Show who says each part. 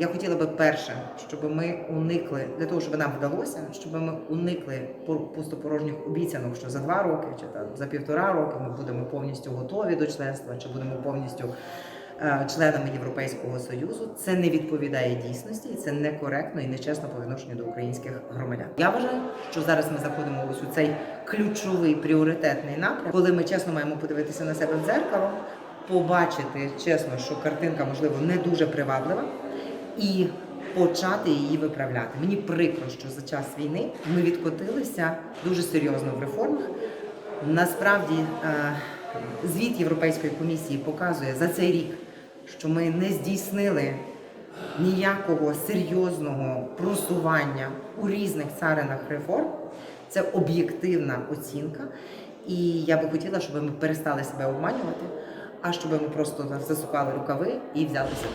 Speaker 1: Я хотіла би перше, щоб ми уникли для того, щоб нам вдалося, щоб ми уникли пор- пустопорожніх обіцянок, що за два роки чи там за півтора роки ми будемо повністю готові до членства, чи будемо повністю е, членами Європейського союзу. Це не відповідає дійсності, і це некоректно і нечесно по відношенню до українських громадян. Я вважаю, що зараз ми заходимо ось у цей ключовий пріоритетний напрям, коли ми чесно маємо подивитися на себе в дзеркало, побачити чесно, що картинка можливо не дуже приваблива і почати її виправляти. Мені прикро, що за час війни ми відкотилися дуже серйозно в реформах. Насправді, е, звіт Європейської комісії показує за цей рік, що ми не здійснили ніякого серйозного просування у різних царинах реформ. Це об'єктивна оцінка. І я би хотіла, щоб ми перестали себе обманювати, а щоб ми просто засукали рукави і взялися.